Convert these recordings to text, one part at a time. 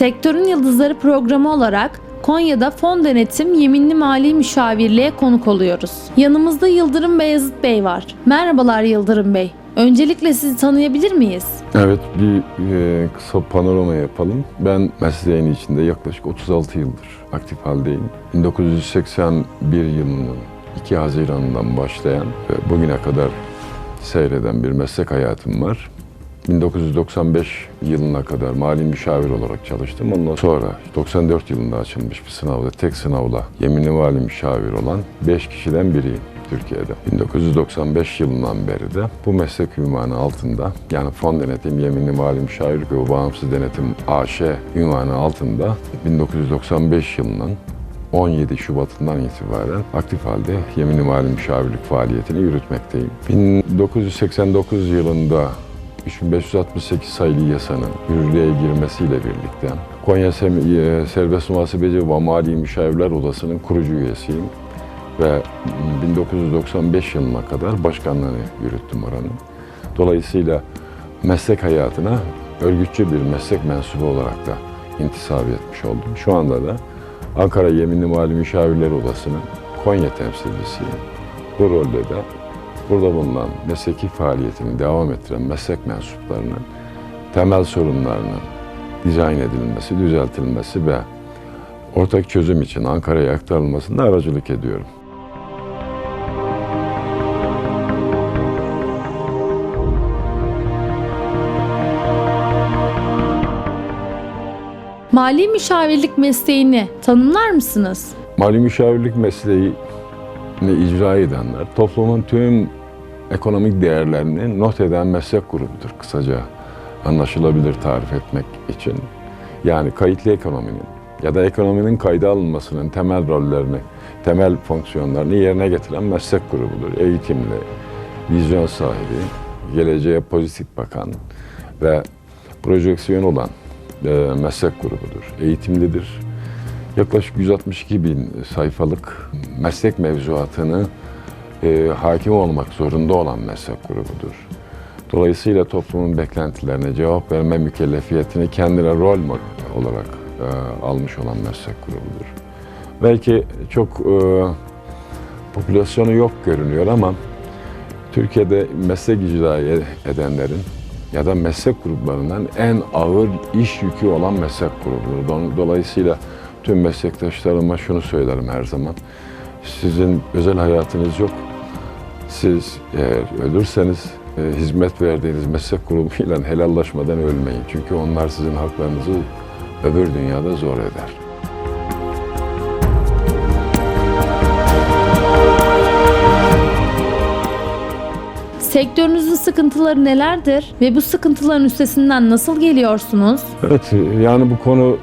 Sektörün Yıldızları programı olarak Konya'da Fon Denetim Yeminli Mali Müşavirliğe konuk oluyoruz. Yanımızda Yıldırım Beyazıt Bey var. Merhabalar Yıldırım Bey. Öncelikle sizi tanıyabilir miyiz? Evet, bir e, kısa panorama yapalım. Ben mesleğin içinde yaklaşık 36 yıldır aktif haldeyim. 1981 yılının 2 Haziran'dan başlayan ve bugüne kadar seyreden bir meslek hayatım var. 1995 yılına kadar mali müşavir olarak çalıştım. Ondan sonra 94 yılında açılmış bir sınavda tek sınavla yeminli mali müşavir olan 5 kişiden biriyim. Türkiye'de. 1995 yılından beri de bu meslek ünvanı altında yani fon denetim, yeminli mali müşavirlik ve bağımsız denetim AŞ ünvanı altında 1995 yılının 17 Şubat'ından itibaren aktif halde yeminli mali müşavirlik faaliyetini yürütmekteyim. 1989 yılında 3568 sayılı yasanın yürürlüğe girmesiyle birlikte Konya Sem- Serbest Muhasebeci ve Mali Müşavirler Odası'nın kurucu üyesiyim ve 1995 yılına kadar başkanlığını yürüttüm oranın. Dolayısıyla meslek hayatına örgütçü bir meslek mensubu olarak da intisap etmiş oldum. Şu anda da Ankara Yeminli Mali Müşavirler Odası'nın Konya temsilcisiyim. Bu rolde de burada bulunan mesleki faaliyetini devam ettiren meslek mensuplarının temel sorunlarının dizayn edilmesi, düzeltilmesi ve ortak çözüm için Ankara'ya aktarılmasında aracılık ediyorum. Mali müşavirlik mesleğini tanımlar mısınız? Mali müşavirlik mesleğini icra edenler toplumun tüm ekonomik değerlerini not eden meslek grubudur kısaca anlaşılabilir tarif etmek için. Yani kayıtlı ekonominin ya da ekonominin kayda alınmasının temel rollerini, temel fonksiyonlarını yerine getiren meslek grubudur. Eğitimli, vizyon sahibi, geleceğe pozitif bakan ve projeksiyon olan e, meslek grubudur. Eğitimlidir. Yaklaşık 162 bin sayfalık meslek mevzuatını e, hakim olmak zorunda olan meslek grubudur. Dolayısıyla toplumun beklentilerine cevap verme mükellefiyetini kendine rol olarak e, almış olan meslek grubudur. Belki çok e, popülasyonu yok görünüyor ama Türkiye'de meslek icra edenlerin ya da meslek gruplarından en ağır iş yükü olan meslek grubudur. Dolayısıyla tüm meslektaşlarıma şunu söylerim her zaman. Sizin özel hayatınız yok. Siz eğer ölürseniz e, hizmet verdiğiniz meslek grubuyla helallaşmadan ölmeyin. Çünkü onlar sizin haklarınızı öbür dünyada zor eder. Sektörünüzün sıkıntıları nelerdir ve bu sıkıntıların üstesinden nasıl geliyorsunuz? Evet, yani bu konu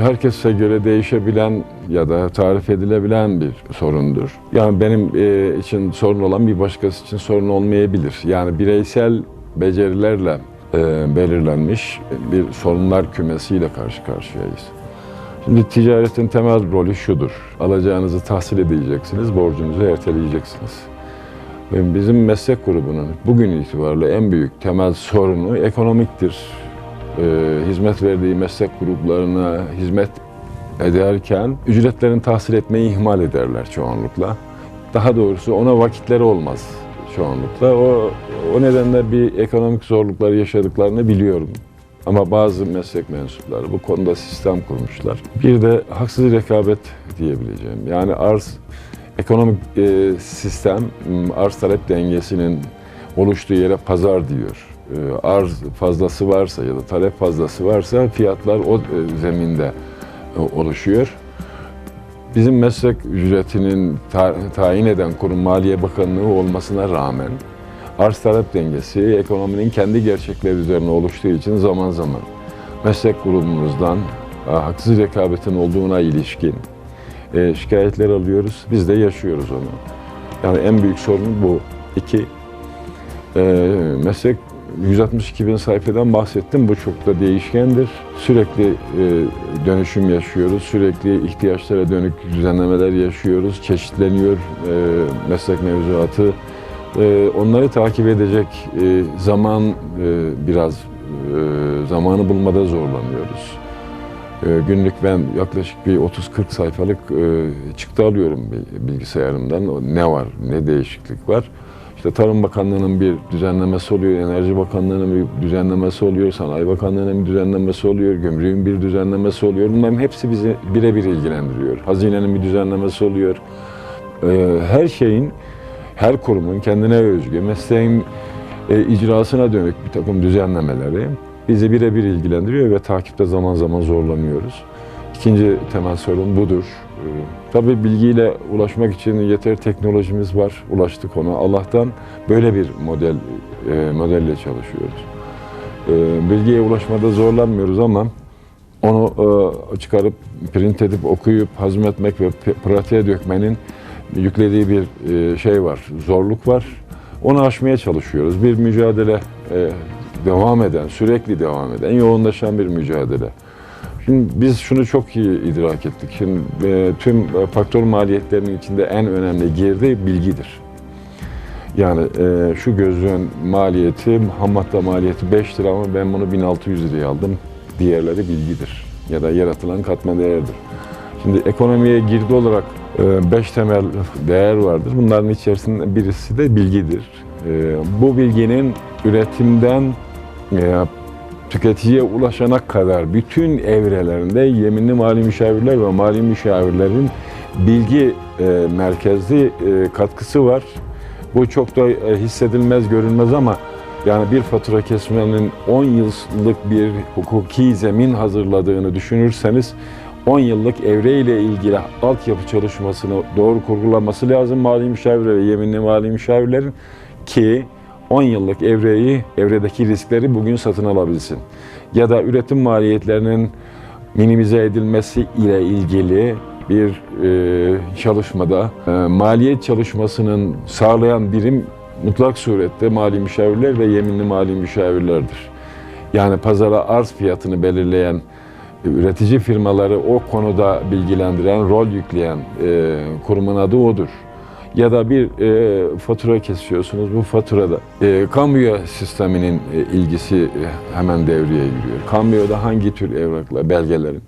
herkese göre değişebilen ya da tarif edilebilen bir sorundur. Yani benim e, için sorun olan bir başkası için sorun olmayabilir. Yani bireysel becerilerle e, belirlenmiş bir sorunlar kümesiyle karşı karşıyayız. Şimdi ticaretin temel rolü şudur. Alacağınızı tahsil edeceksiniz, borcunuzu erteleyeceksiniz. Bizim meslek grubunun bugün itibariyle en büyük temel sorunu ekonomiktir. Ee, hizmet verdiği meslek gruplarına hizmet ederken ücretlerini tahsil etmeyi ihmal ederler çoğunlukla. Daha doğrusu ona vakitleri olmaz çoğunlukla. O, o nedenle bir ekonomik zorluklar yaşadıklarını biliyorum. Ama bazı meslek mensupları bu konuda sistem kurmuşlar. Bir de haksız rekabet diyebileceğim. Yani arz Ekonomik e, sistem arz talep dengesinin oluştuğu yere pazar diyor. E, arz fazlası varsa ya da talep fazlası varsa fiyatlar o e, zeminde e, oluşuyor. Bizim meslek ücretinin ta, tayin eden kurum Maliye Bakanlığı olmasına rağmen arz talep dengesi ekonominin kendi gerçekleri üzerine oluştuğu için zaman zaman meslek grubumuzdan haksız rekabetin olduğuna ilişkin e, şikayetler alıyoruz. Biz de yaşıyoruz onu. Yani en büyük sorun bu. İki, e, meslek 162 bin sayfadan bahsettim. Bu çok da değişkendir. Sürekli e, dönüşüm yaşıyoruz. Sürekli ihtiyaçlara dönük düzenlemeler yaşıyoruz. Çeşitleniyor e, meslek mevzuatı. E, onları takip edecek zaman biraz zamanı bulmada zorlanıyoruz. Günlük ben yaklaşık bir 30-40 sayfalık çıktı alıyorum bil- bilgisayarımdan. Ne var, ne değişiklik var. İşte Tarım Bakanlığı'nın bir düzenlemesi oluyor, Enerji Bakanlığı'nın bir düzenlemesi oluyor, Sanayi Bakanlığı'nın bir düzenlemesi oluyor, Gümrük'ün bir düzenlemesi oluyor. Bunların hepsi bizi birebir ilgilendiriyor. Hazinenin bir düzenlemesi oluyor. E, her şeyin, her kurumun kendine özgü, mesleğin e, icrasına dönük bir takım düzenlemeleri bizi birebir ilgilendiriyor ve takipte zaman zaman zorlanıyoruz. İkinci temel sorun budur. Ee, Tabii bilgiyle ulaşmak için yeter teknolojimiz var. Ulaştık ona. Allah'tan böyle bir model e, modelle çalışıyoruz. Ee, Bilgiye ulaşmada zorlanmıyoruz ama onu e, çıkarıp print edip okuyup hazmetmek ve pratiğe dökmenin yüklediği bir e, şey var, zorluk var. Onu aşmaya çalışıyoruz. Bir mücadele devam eden, sürekli devam eden, yoğunlaşan bir mücadele. Şimdi biz şunu çok iyi idrak ettik. Şimdi e, tüm e, faktör maliyetlerinin içinde en önemli girdi bilgidir. Yani e, şu gözlüğün maliyeti, ham madde maliyeti 5 lira ama ben bunu 1600 liraya aldım. Diğerleri bilgidir ya da yaratılan katma değerdir. Şimdi ekonomiye girdi olarak 5 temel değer vardır. Bunların içerisinde birisi de bilgidir. E, bu bilginin üretimden e, tüketiciye ulaşana kadar bütün evrelerinde yeminli mali müşavirler ve mali müşavirlerin bilgi e, merkezli e, katkısı var. Bu çok da e, hissedilmez, görünmez ama yani bir fatura kesmenin 10 yıllık bir hukuki zemin hazırladığını düşünürseniz 10 yıllık evreyle ilgili altyapı çalışmasını doğru kurgulaması lazım mali müşavirler ve yeminli mali müşavirlerin ki 10 yıllık evreyi, evredeki riskleri bugün satın alabilsin. Ya da üretim maliyetlerinin minimize edilmesi ile ilgili bir e, çalışmada e, maliyet çalışmasının sağlayan birim mutlak surette mali müşavirler ve yeminli mali müşavirlerdir. Yani pazara arz fiyatını belirleyen e, üretici firmaları o konuda bilgilendiren, rol yükleyen e, kurumun adı odur. Ya da bir e, fatura kesiyorsunuz, bu faturada e, kambiyo sisteminin e, ilgisi e, hemen devreye giriyor. Kambiyoda hangi tür evrakla, belgelerin,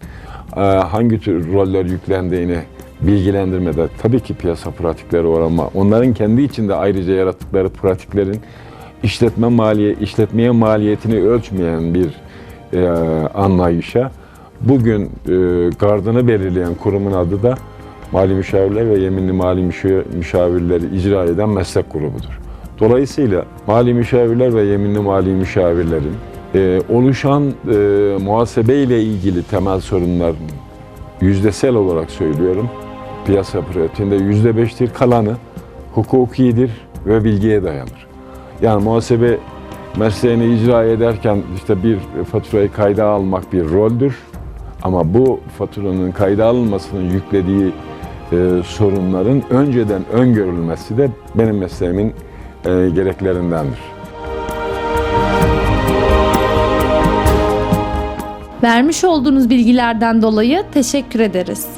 e, hangi tür roller yüklendiğini bilgilendirmede tabii ki piyasa pratikleri var ama onların kendi içinde ayrıca yarattıkları pratiklerin işletme maliye, işletmeye maliyetini ölçmeyen bir e, anlayışa bugün e, gardını belirleyen kurumun adı da mali müşavirler ve yeminli mali müşa- müşavirleri icra eden meslek grubudur. Dolayısıyla mali müşavirler ve yeminli mali müşavirlerin e, oluşan e, muhasebe ile ilgili temel sorunlar yüzdesel olarak söylüyorum. Piyasa pratiğinde yüzde beştir kalanı hukukidir ve bilgiye dayanır. Yani muhasebe mesleğini icra ederken işte bir faturayı kayda almak bir roldür. Ama bu faturanın kayda alınmasının yüklediği e, sorunların önceden öngörülmesi de benim mesleğimin e, gereklerindendir. Vermiş olduğunuz bilgilerden dolayı teşekkür ederiz.